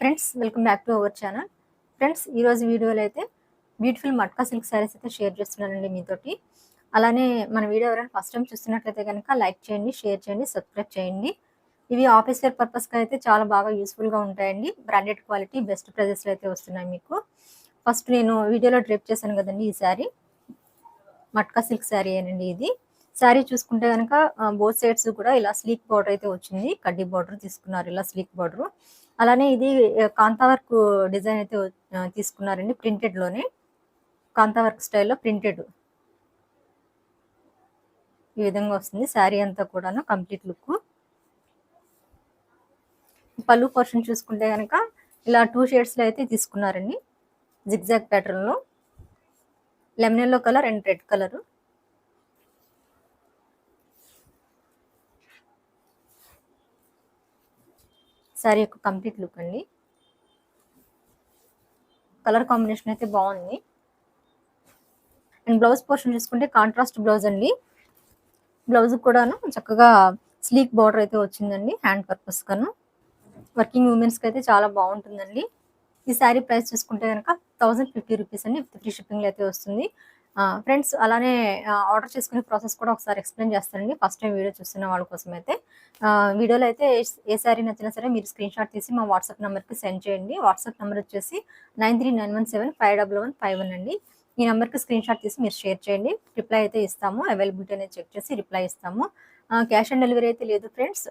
Friends welcome back to our channel friends ఈరోజు వీడియోలో అయితే బ్యూటిఫుల్ మట్కా సిల్క్ శారీస్ అయితే షేర్ చేస్తున్నానండి మీతోటి. అలానే మన వీడియో ఎవరైనా ఫస్ట్ టైం చూస్తున్నట్లయితే కనుక లైక్ చేయండి షేర్ చేయండి సబ్స్క్రైబ్ చేయండి. ఇవి ఆఫీస్ వేర్ పర్పస్కి అయితే చాలా బాగా యూస్ఫుల్గా ఉంటాయండి. బ్రాండెడ్ క్వాలిటీ బెస్ట్ ప్రైజెస్లో అయితే వస్తున్నాయి మీకు. ఫస్ట్ నేను వీడియోలో డ్రేప్ చేశాను కదండి ఈ శారీ మట్కా సిల్క్ శారీ అండి ఇది. శారీ చూసుకుంటే కనుక బోత్ సైడ్స్ కూడా ఇలా స్లీక్ బార్డర్ అయితే వచ్చింది. కడ్డీ బార్డర్ తీసుకున్నారు ఇలా స్లీక్ బార్డర్ అలానే ఇది కాంతా వర్క్ డిజైన్ అయితే తీసుకున్నారండి ప్రింటెడ్లోనే. కాంతా వర్క్ స్టైల్లో ప్రింటెడ్. ఈ విధంగా వస్తుంది. శారీ అంతా కూడాను కంప్లీట్ లుక్. పళ్ళు పోర్షన్ చూసుకుంటే కనుక ఇలా టూ షేడ్స్లో అయితే తీసుకున్నారండి. జిగ్జాగ్ ప్యాటర్న్లో lemon yellow colour and red colour. Sari యొక్క కంప్లీట్ లుక్ అండి. కలర్ కాంబినేషన్ అయితే బాగుంది. అండ్ బ్లౌజ్ పోర్షన్ చూసుకుంటే కాంట్రాస్ట్ బ్లౌజ్ అండి. బ్లౌజ్ కూడాను చక్కగా స్లీక్ బార్డర్ అయితే వచ్చిందండి హ్యాండ్ పర్పస్ కను. వర్కింగ్ ఉమెన్స్కి అయితే చాలా బాగుంటుందండి. ఈ శారీ ప్రైస్ చూసుకుంటే కనుక థౌజండ్ ఫిఫ్టీ రూపీస్ అండి విత్ ఫ్రీ షిప్పింగ్లో అయితే వస్తుంది. ఫ్రెండ్స్ అలానే ఆర్డర్ చేసుకునే ప్రాసెస్ కూడా ఒకసారి ఎక్స్ప్లెయిన్ చేస్తానండి. ఫస్ట్ టైం వీడియో చూస్తున్న వాళ్ళ కోసం అయితే వీడియోలో అయితే ఏ- శారీ నచ్చినా సరే మీరు స్క్రీన్ షాట్ తీసి మా వాట్సాప్ నెంబర్కి సెండ్ చేయండి. వాట్సాప్ నెంబర్ వచ్చేసి nine three nine one seven five double one five one అండి. ఈ నెంబర్కి స్క్రీన్ షాట్ తీసి మీరు షేర్ చేయండి. రిప్లై అయితే ఇస్తాము. అవైలబిలిటీ అనేది చెక్ చేసి రిప్లై ఇస్తాము. క్యాష్ ఆన్ డెలివరీ అయితే లేదు ఫ్రెండ్స్.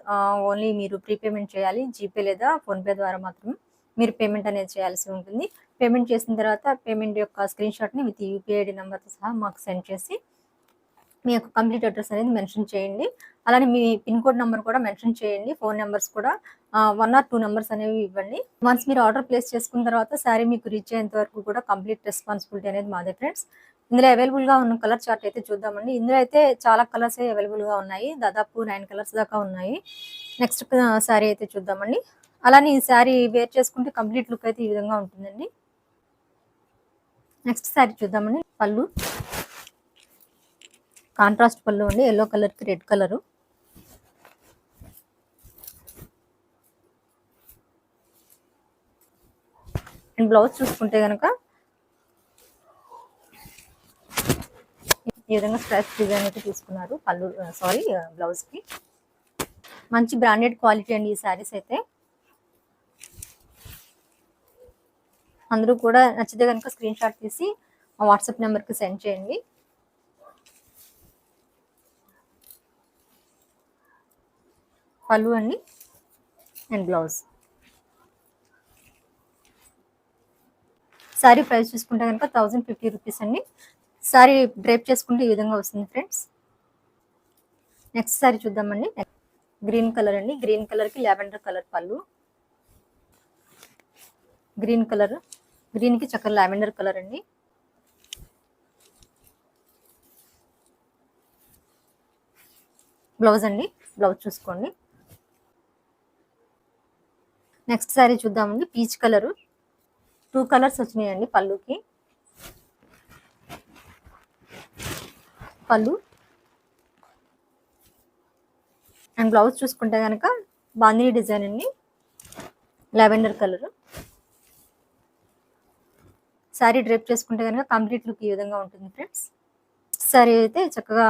ఓన్లీ మీరు ప్రీపేమెంట్ చేయాలి. జీపే లేదా ఫోన్పే ద్వారా మాత్రం మీరు పేమెంట్ అనేది చేయాల్సి ఉంటుంది. పేమెంట్ చేసిన తర్వాత పేమెంట్ యొక్క స్క్రీన్ షాట్ని విత్ యూపీఐ ఐడి నెంబర్తో సహా మాకు సెండ్ చేసి మీ యొక్క కంప్లీట్ అడ్రస్ అనేది మెన్షన్ చేయండి. అలానే మీ పిన్ కోడ్ నెంబర్ కూడా మెన్షన్ చేయండి. ఫోన్ నెంబర్స్ కూడా వన్ ఆర్ టూ నెంబర్స్ అనేవి ఇవ్వండి. వన్స్ మీరు ఆర్డర్ ప్లేస్ చేసుకున్న తర్వాత శారీ మీకు రీచ్ అయ్యేంత వరకు కూడా కంప్లీట్ రెస్పాన్సిబిలిటీ అనేది మాదే ఫ్రెండ్స్ ఇందులో అవైలబుల్గా ఉన్న కలర్ చార్ట్ అయితే చూద్దామండి. ఇందులో అయితే చాలా కలర్స్ అవైలబుల్గా ఉన్నాయి. దాదాపు నైన్ కలర్స్ దాకా ఉన్నాయి. నెక్స్ట్ శారీ అయితే చూద్దామండి. అలానే ఈ శారీ వేర్ చేసుకుంటే కంప్లీట్ లుక్ అయితే ఈ విధంగా ఉంటుందండి. నెక్స్ట్ శారీ చూద్దామండి. పళ్ళు. కాంట్రాస్ట్ పళ్ళు అండి. ఎల్లో కలర్కి రెడ్ కలర్. అండ్ బ్లౌజ్ చూసుకుంటే కనుక ఈ విధంగా స్ట్రెస్ డిజైన్ అయితే తీసుకున్నారు పళ్ళు సారీ బ్లౌజ్కి మంచి బ్రాండెడ్ క్వాలిటీ అండి ఈ శారీస్ అయితే. అందరూ కూడా నచ్చితే కనుక స్క్రీన్ షాట్ తీసి మా వాట్సాప్ నెంబర్కి సెండ్ చేయండి. పళ్ళు అండి అండ్ బ్లౌజ్ శారీ ప్రైస్ చూసుకుంటే కనుక థౌజండ్ ఫిఫ్టీ రూపీస్ అండి. శారీ డ్రేప్ చేసుకుంటే ఈ విధంగా వస్తుంది ఫ్రెండ్స్ నెక్స్ట్ శారీ చూద్దామండి. గ్రీన్ కలర్ అండి. గ్రీన్ కలర్కి lavender colour pallu. Green colour గ్రీన్కి చక్కగా లావెండర్ కలర్ అండి. బ్లౌజ్ అండి. బ్లౌజ్ చూసుకోండి. నెక్స్ట్ శారీ చూద్దామండి. Peach colour. టూ కలర్స్ వచ్చినాయండి పళ్ళుకి. పళ్ళు. అండ్ బ్లౌజ్ చూసుకుంటే కనుక బాందిని డిజైన్ అండి. Lavender colour. శారీ డ్రేప్ చేసుకుంటే కనుక కంప్లీట్ లుక్ ఈ విధంగా ఉంటుంది ఫ్రెండ్స్. శారీ అయితే చక్కగా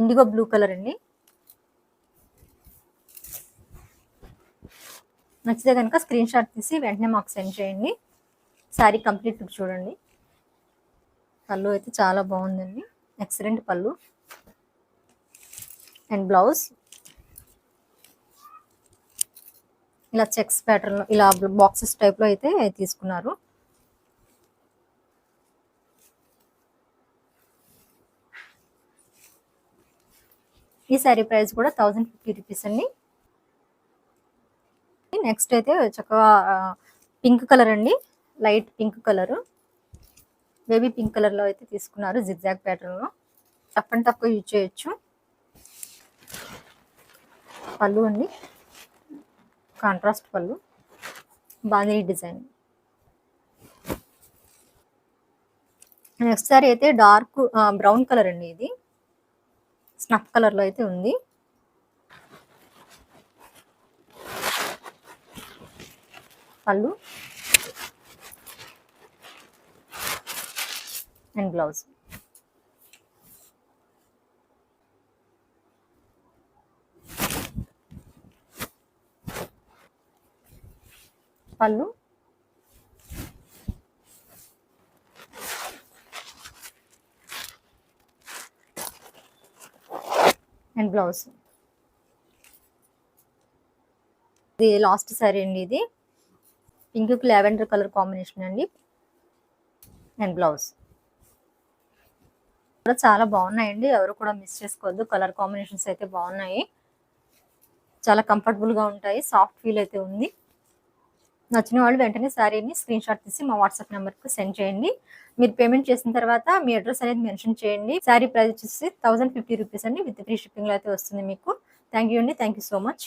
ఇండిగో బ్లూ కలర్ అండి. నచ్చితే కనుక స్క్రీన్ షాట్ తీసి వెంటనే మాకు సెండ్ చేయండి. శారీ కంప్లీట్ లుక్ చూడండి. పళ్ళు అయితే చాలా బాగుందండి. ఎక్సలెంట్ పళ్ళు. అండ్ బ్లౌజ్ ఇలా చెక్స్ ప్యాటర్న్లో ఇలా బాక్సెస్ టైప్లో అయితే తీసుకున్నారు. ఈ శారీ ప్రైస్ కూడా థౌజండ్ ఫిఫ్టీ రూపీస్ అండి. నెక్స్ట్ అయితే చక్కగా పింక్ కలర్ అండి. Light pink colour baby pink కలర్లో అయితే తీసుకున్నారు జిగ్జాగ్ ప్యాటర్న్లో లో. తక్కువ యూజ్ చేయొచ్చు. పళ్ళు అండి. Contrast pallu. Bandhani design next sari అయితే డార్క్ బ్రౌన్ కలర్ అండి ఇది. స్నఫ్ కలర్లో అయితే ఉంది. Pallu. And blouse. Pallu. And blouse. ఇది లాస్ట్ సారీ అండి ఇది. పింక్ లావెండర్ కలర్ కాంబినేషన్ అండి. And blouse. కూడా చాలా బాగున్నాయండి. ఎవరు కూడా మిస్ చేసుకోవద్దు. కలర్ కాంబినేషన్స్ అయితే బాగున్నాయి. చాలా కంఫర్టబుల్గా ఉంటాయి. సాఫ్ట్ ఫీల్ అయితే ఉంది. నచ్చిన వాళ్ళు వెంటనే శారీని స్క్రీన్ షాట్ తీసి మా వాట్సాప్ నెంబర్కు సెండ్ చేయండి. మీరు పేమెంట్ చేసిన తర్వాత మీ అడ్రస్ అనేది మెన్షన్ చేయండి. శారీ ప్రైస్ వచ్చేసి థౌసండ్ ఫిఫ్టీ రూపీస్ అండి విత్ ఫ్రీ షిప్పింగ్ అయితే వస్తుంది మీకు. థ్యాంక్ యూ అండి. Thank you so much.